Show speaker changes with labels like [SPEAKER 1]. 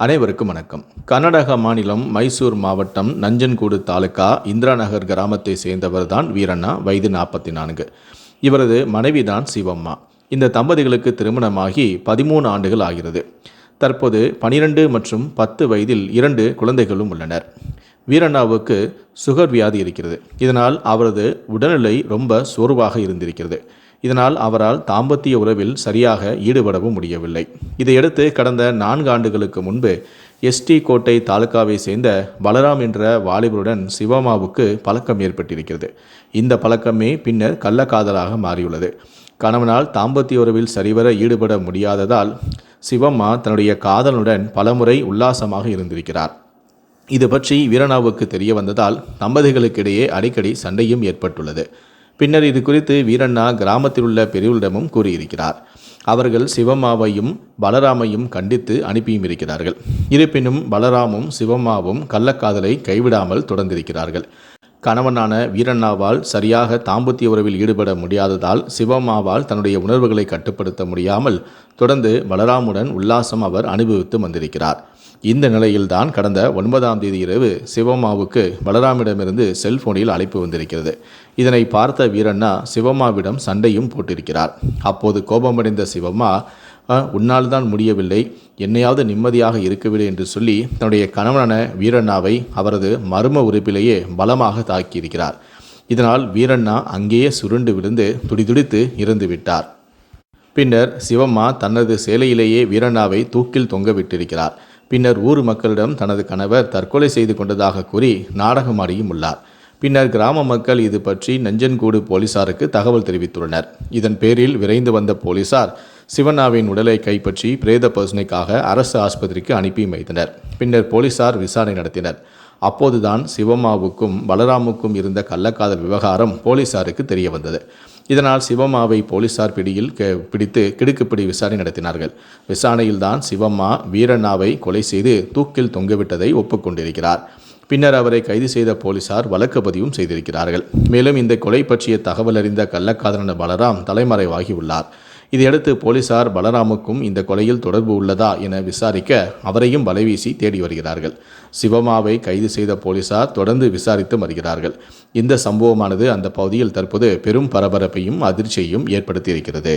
[SPEAKER 1] அனைவருக்கும் வணக்கம். கர்நாடக மாநிலம் மைசூர் மாவட்டம் நஞ்சன்கூடு தாலுகா இந்திரா நகர் கிராமத்தை சேர்ந்தவர் தான் வீரண்ணா வயது நாற்பத்தி நான்கு இவரது மனைவிதான் சிவம்மா. இந்த தம்பதிகளுக்கு திருமணமாகி பதிமூணு ஆண்டுகள் ஆகிறது. தற்போது பனிரெண்டு மற்றும் பத்து வயதில் இரண்டு குழந்தைகளும் உள்ளனர். வீரண்ணாவுக்கு சுகர் வியாதி இருக்கிறது. இதனால் அவரது உடல்நிலை ரொம்ப சோர்வாக இருந்திருக்கிறது. இதனால் அவரால் தாம்பத்திய உறவில் சரியாக ஈடுபடவும் முடியவில்லை. இதையடுத்து கடந்த நான்கு ஆண்டுகளுக்கு முன்பு எஸ்டி கோட்டை தாலுகாவை சேர்ந்த பலராம் என்ற வாலிபருடன் சிவமாவுக்கு பழக்கம் ஏற்பட்டிருக்கிறது. இந்த பழக்கமே பின்னர் கள்ளக்காதலாக மாறியுள்ளது. கணவனால் தாம்பத்திய உறவில் சரிவர ஈடுபட முடியாததால் சிவம்மா தன்னுடைய காதலனுடன் பலமுறை உல்லாசமாக இருந்திருக்கிறார். இது பற்றி வீரனாவுக்கு தெரிய வந்ததால் தம்பதிகளுக்கிடையே அடிக்கடி சண்டையும் ஏற்பட்டுள்ளது. பின்னர் இது குறித்து வீரண்ணா கிராமத்தில் உள்ள பெரியவரிடமும் கூறியிருக்கிறார். அவர்கள் சிவம்மாவையும் பலராமையும் கண்டித்து அனுப்பியும் இருக்கிறார்கள். இருப்பினும் பலராமும் சிவம்மாவும் கள்ளக்காதலை கைவிடாமல் தொடர்ந்திருக்கிறார்கள். கணவனான வீரண்ணாவால் சரியாக தாம்பத்திய உறவில் ஈடுபட முடியாததால் சிவம்மாவால் தன்னுடைய உணர்வுகளை கட்டுப்படுத்த முடியாமல் தொடர்ந்து பலராமுடன் உல்லாசம் அவர் அனுபவித்து வந்திருக்கிறார். இந்த நிலையில்தான் கடந்த ஒன்பதாம் தேதி இரவு சிவம்மாவுக்கு பலராமிடமிருந்து செல்போனில் அழைப்பு வந்திருக்கிறது. இதனை பார்த்த வீரண்ணா சிவம்மாவிடம் சண்டையும் போட்டிருக்கிறார். அப்போது கோபமடைந்த சிவம்மா உன்னால் தான் முடியவில்லை. என்னையாவது நிம்மதியாக இருக்கவில்லை என்று சொல்லி தன்னுடைய கணவனான வீரண்ணாவை அவரது மர்ம உறுப்பிலேயே பலமாக தாக்கியிருக்கிறார். இதனால் வீரண்ணா அங்கேயே சுருண்டு விழுந்து துடிதுடித்து இறந்து விட்டார் பின்னர் சிவம்மா தனது சேலையிலேயே வீரண்ணாவை தூக்கில் தொங்க விட்டிருக்கிறார். பின்னர் ஊர் மக்களிடம் தனது கணவர் தற்கொலை செய்து கொண்டதாக கூறி நாடகமாடியும் உள்ளார். பின்னர் கிராம மக்கள் இது பற்றி நஞ்சன்கூடு போலீசாருக்கு தகவல் தெரிவித்துள்ளனர். இதன் பேரில் விரைந்து வந்த போலீசார் சிவண்ணாவின் உடலை கைப்பற்றி பிரேத பரிசோதனைக்காக அரசு ஆஸ்பத்திரிக்கு அனுப்பி வைத்தனர். பின்னர் போலீசார் விசாரணை நடத்தினர். அப்போதுதான் சிவம்மாவுக்கும் பலராமுக்கும் இருந்த கள்ளக்காதல் விவகாரம் போலீசாருக்கு தெரிய வந்தது இதனால் சிவம்மாவை போலீசார் பிடியில் பிடித்து கிடுக்குப்பிடி விசாரணை நடத்தினார்கள். விசாரணையில்தான் சிவம்மா வீரண்ணாவை கொலை செய்து தூக்கில் தொங்கவிட்டதை ஒப்புக்கொண்டிருக்கிறார். பின்னர் அவரை கைது செய்த போலீசார் வழக்கு பதிவும் செய்திருக்கிறார்கள். மேலும் இந்த கொலை பற்றிய தகவல் அறிந்த கள்ளக்காதலன பலராம் தலைமறைவாகி உள்ளார். இதையடுத்து போலீசார் பலராமுக்கும் இந்த கொலையில் தொடர்பு உள்ளதா என விசாரிக்க அவரையும் வலைவீசி தேடி வருகிறார்கள். சிவமாவை கைது செய்த போலீசார் தொடர்ந்து விசாரித்து வருகிறார்கள். இந்த சம்பவமானது அந்த பகுதியில் தற்போது பெரும் பரபரப்பையும் அதிர்ச்சியையும் ஏற்படுத்தியிருக்கிறது.